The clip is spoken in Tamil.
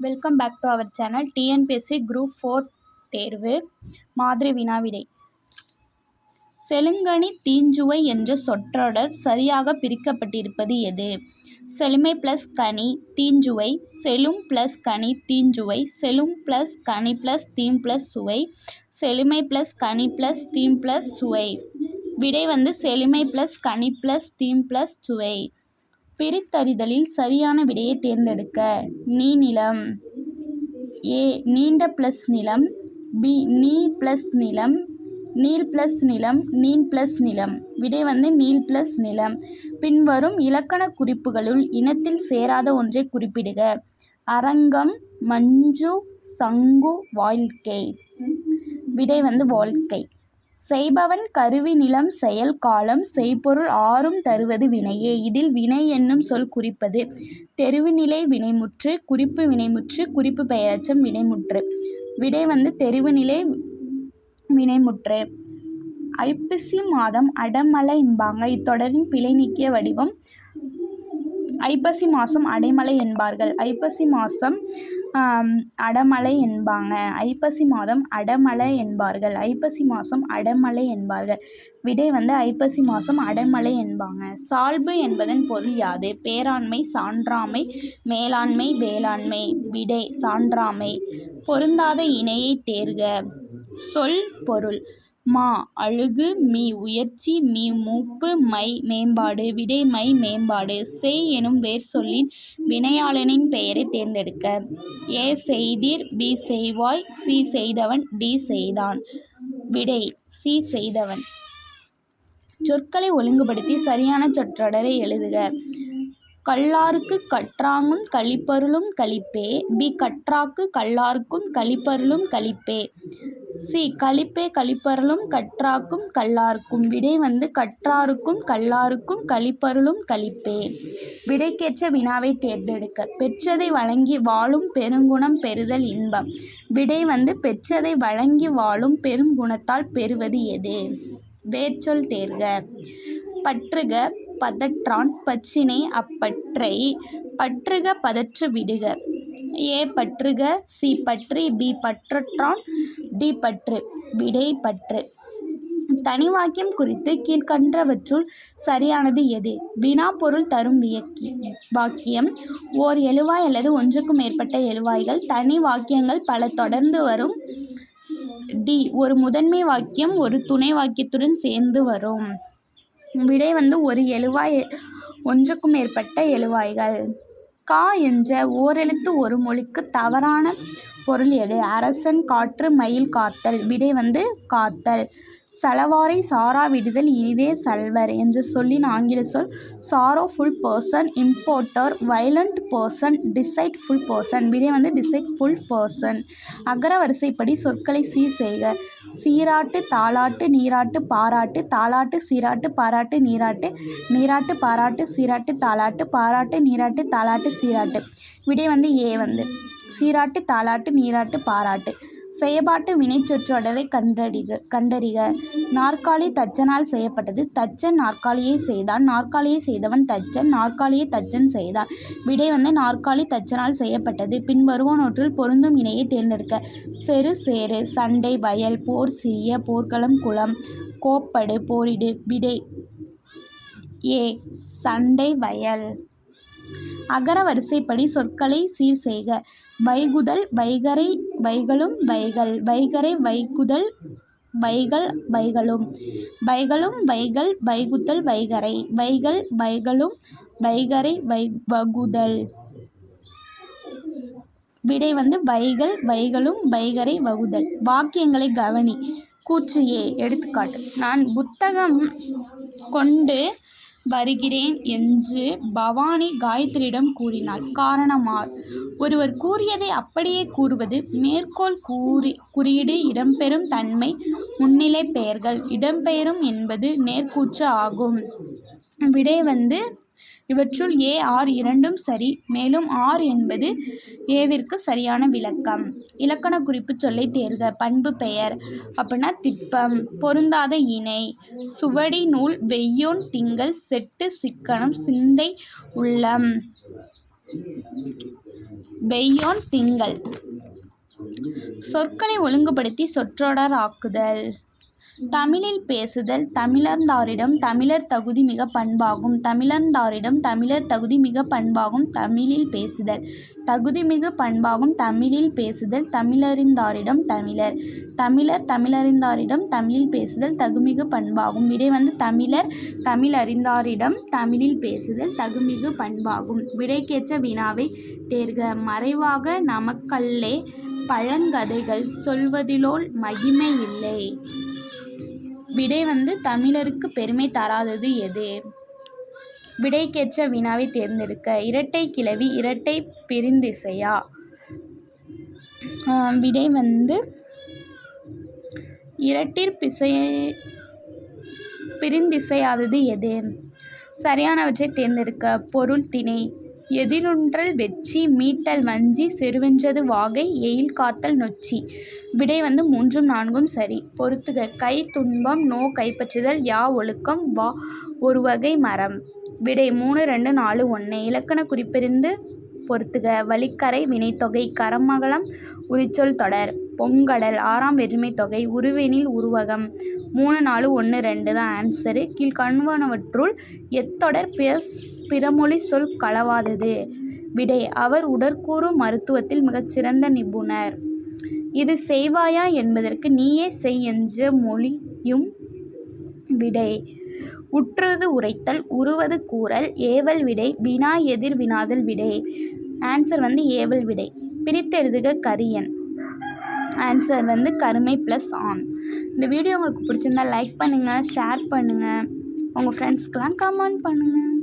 Welcome back to our channel TNPSC group four தேர்வு. மாதிரி வினாவிடை. செலுங்கனி தீஞ்சுவை என்ற சொற்றொடர் சரியாக பிரிக்கப்பட்டிருப்பது எது? செழுமை ப்ளஸ் கனி தீஞ்சுவை செலும் ப்ளஸ் கனி தீஞ்சுவை செலும் ப்ளஸ் கனி ப்ளஸ் தீம் ப்ளஸ் சுவை செழுமை ப்ளஸ் கனி ப்ளஸ் தீம் ப்ளஸ் சுவை. விடை வந்து செழுமை ப்ளஸ் கனி ப்ளஸ் தீம் ப்ளஸ் சுவை. பிரித்தறிதலில் சரியான விடையை தேர்ந்தெடுக்க. நீநிலம் ஏ நீண்ட ப்ளஸ் நிலம். பி நீ ப்ளஸ் நிலம். நீல் ப்ளஸ் நிலம் நீன் ப்ளஸ் நிலம். விடை வந்து நீல் ப்ளஸ் நிலம். பின்வரும் இலக்கண குறிப்புகளுள் இனத்தில் சேராத ஒன்றை குறிப்பிடுக. அரங்கம் மஞ்சு சங்கு வாழ்க்கை. விடை வந்து வாழ்க்கை. செய்பவன் கருவி நிலம் செயல் காலம் செய்பொருள் ஆறும் தருவது வினையே. இதில் வினை என்னும் சொல் குறிப்பது. தெருவுநிலை வினைமுற்று குறிப்பு வினைமுற்று குறிப்பு பெயரச்சம் வினைமுற்று. விடை வந்து தெருவுநிலை வினைமுற்று. ஐப்பசி மாதம் அடமலை என்பாங்க. இத்தொடரின் பிழை நீக்கிய வடிவம். ஐப்பசி மாதம் அடைமலை என்பார்கள். ஐப்பசி மாதம் அடமலை என்பாங்க. ஐப்பசி மாதம் அடமலை என்பார்கள். ஐப்பசி மாதம் அடமலை என்பார்கள். விடை வந்து ஐப்பசி மாதம் அடமலை என்பாங்க. சால்பு என்பதன் பொருள் யாது? பேராண்மை சான்றாமை மேலாண்மை வேளாண்மை. விடை சான்றாமை. பொருந்தாத இணையை தேர்க. சொல் பொருள். மா அழுகு மீ உயர்ச்சி மீ மூப்பு மை மேம்பாடு விடை மை மேம்பாடு செய் எனும் வேர் சொல்லின் வினையாளனின் பெயரை தேர்ந்தெடுக்க. ஏ செய்தீர் பி செய்வாய் சி செய்தவன் டி செய்தான். விடை சி செய்தவன். சொற்களை ஒழுங்குபடுத்தி சரியான சொற்றொடரை எழுதுக. கல்லாருக்கு கற்றாங்கும் கழிப்பருளும் கழிப்பே பி கற்றாக்கு கல்லாருக்கும் கழிப்பருளும் கழிப்பே. சி கழிப்பே கழிப்பருளும் கற்றாக்கும் கல்லார்க்கும். விடை வந்து கற்றாருக்கும் கல்லாருக்கும் கழிப்பருளும் கழிப்பே. விடைக்கேற்ற வினாவை தேர்ந்தெடுக்க. பெற்றதை வழங்கி வாழும் பெருங்குணம் பெறுதல் இன்பம். விடை வந்து பெற்றதை வழங்கி வாழும் பெருங்குணத்தால் பெறுவது எது? வேர்ச்சொல் தேர்க. பற்றுக பதற்றான் பச்சினை அப்பற்றை. பற்றுக பதற்று விடுக. ஏ பற்றுக சி பற்றி பி பற்றற்றான் டி பற்று விடை பற்று. தனி வாக்கியம் குறித்து கீழ்கண்டவற்றுள் சரியானது எது? வினா பொருள் தரும் வியக்கி வாக்கியம். ஓர் எழுவாய் அல்லது ஒன்றுக்கும் மேற்பட்ட எழுவாய்கள் தனி வாக்கியங்கள் பல தொடர்ந்து வரும். டி ஒரு முதன்மை வாக்கியம் ஒரு துணை வாக்கியத்துடன் சேர்ந்து வரும். விடை வந்து ஒரு எழுவாய் ஒன்றுக்கும் மேற்பட்ட எழுவாய்கள். கா என்ற ஓரெழுத்து ஒரு மொழிக்கு தவறான பொருள் எது? அரசன் காற்று மயில் காத்தல் விடை வந்து காத்தல். சலவாரை சாரா விடுதல் இனிதே சல்வர் என்ற சொல்லின் ஆங்கில சொல் sorrowful person importer violent person deceitful person விடை வந்து டிசைட்ஃபுல் பர்சன் அகர வரிசைப்படி சொற்களை சீர் செய்க. சீராட்டு தாளாட்டு நீராட்டு பாராட்டு தாளாட்டு சீராட்டு பாராட்டு நீராட்டு நீராட்டு பாராட்டு சீராட்டு தாளாட்டு பாராட்டு நீராட்டு தாளாட்டு சீராட்டு. விடை வந்து ஏ வந்து. சீராட்டு தாளாட்டு நீராட்டு பாராட்டு. செயபாட்டு வினைச்சொற்றொடரை கண்டறிக கண்டறிக. நாற்காலி தச்சனால் செய்யப்பட்டது. தச்சன் நாற்காலியை செய்தான். நாற்காலியை செய்தவன் தச்சன் நாற்காலியை தச்சன் செய்தான். விடை வந்து நாற்காலி தச்சனால் செய்யப்பட்டது. பின்வருவனவற்றில் பொருந்தும் இணையை தேர்ந்தெடுக்க. செரு சேரு சண்டை வயல் போர் சிறிய போர்க்களம் குளம் கோப்படு போரிடு. விடை ஏ சண்டை வயல். அகர வரிசைப்படி சொற்களை சீர் செய்க வைகுதல் வைகறை வைகளும் வைகள். வைகறை வைகுதல் வைகள் வைகளும். வைகளும் வைகள் வைகுத்தல் வைகறை வைகள் வைகளும் வைகறை வை வகுதல். விடை வந்து வைகள் வைகளும் வைகறை வகுதல். வாக்கியங்களை கவனி. கூற்று ஏ. எடுத்துக்காட்டு. நான் புத்தகம் கொண்டு வருகிறேன் என்று பவானி காயத்ரியிடம் கூறினாள். காரணமார் ஒருவர் கூறியதை அப்படியே கூறுவது மேற்கோள் கூறி குறியீடு இடம்பெறும் தன்மை முன்னிலை பெயர்கள். இடம்பெயரும் என்பது நேர்கூற்று ஆகும். விடை வந்து இவற்றுள் ஏ ஆர் இரண்டும் சரி மேலும் ஆர் என்பது ஏவிற்கு சரியான விளக்கம். இலக்கண குறிப்பு சொல்லை தேர்க பண்பு பெயர் அப்படின்னா திட்பம் பொருந்தாத இணை சுவடி நூல் வெய்யோன் திங்கள் செட்டு சிக்கனம் சிந்தை உள்ளம். வெய்யோன் திங்கள். சொற்களை ஒழுங்குபடுத்தி சொற்றொடர் ஆக்குதல். தமிழில் பேசுதல் தமிழர்ந்தாரிடம் தமிழர் தகுதி மிக பண்பாகும். தமிழர்ந்தாரிடம் தமிழர் தகுதி மிக பண்பாகும். தமிழில் பேசுதல் தகுதிமிகு பண்பாகும். தமிழில் பேசுதல் தமிழறிந்தாரிடம் தமிழர். தமிழர் தமிழறிந்தாரிடம் தமிழில் பேசுதல் தகுமிகு பண்பாகும். விடை வந்து தமிழர் தமிழறிந்தாரிடம் தமிழில் பேசுதல் தகுமிகு பண்பாகும். விடைக்கேற்ற வினாவை தேர்க. மறைவாக நமக்கல்லே பழங்கதைகள் சொல்வதிலோல் மகிமை இல்லை. விடை வந்து தமிழருக்கு பெருமை தராதது எது? விடைக்கேற்ற வினாவை தேர்ந்தெடுக்க. இரட்டை கிளவி இரட்டை பிரிந்திசையா? விடை வந்து இரட்டிற்பிசை பிரிந்திசையாதது எது? சரியானவற்றை தேர்ந்தெடுக்க. பொருள் திணை. எதிரொன்றல் வெச்சி மீட்டல் வஞ்சி செருவென்றது வாகை எயில் காத்தல் நொச்சி. விடை வந்து மூன்றும் நான்கும் சரி. பொறுத்துக. கை துன்பம் நோ கைப்பற்றுதல் யா ஒழுக்கம் வா ஒரு வகை மரம். விடை மூணு ரெண்டு நாலு ஒன்று இலக்கண குறிப்பிருந்து பொறுத்துக. வழிக்கரை வினைத்தொகை கரமகலம் உரிச்சொல் தொடர். பொங்கடல் ஆறாம் வெறுமை தொகை உருவெனில் உருவகம். மூணு நாலு ஒன்று ரெண்டு தான் ஆன்சரு கீழ்கண்வனவற்றுள் எத்தொடர் பிற பிறமொழி சொல் களவாதது. விடை அவர் உடற்கூறு மருத்துவத்தில் மிகச்சிறந்த நிபுணர். இது செய்வாயா என்பதற்கு நீயே செய் என்ற மொழியும் விடை. உற்றது உரைத்தல் உருவது கூறல் ஏவல் விடை வினா எதிர் வினாதல் விடை. ஆன்சர் வந்து ஏவல் விடை. பிரித்தெழுதுக கரியன். ஆன்சர் வந்து கருமை ப்ளஸ் ஆன் இந்த வீடியோ உங்களுக்கு பிடிச்சிருந்தா லைக் பண்ணுங்கள் ஷேர் பண்ணுங்கள் உங்கள் ஃப்ரெண்ட்ஸ்க்கெலாம் கமெண்ட் பண்ணுங்கள்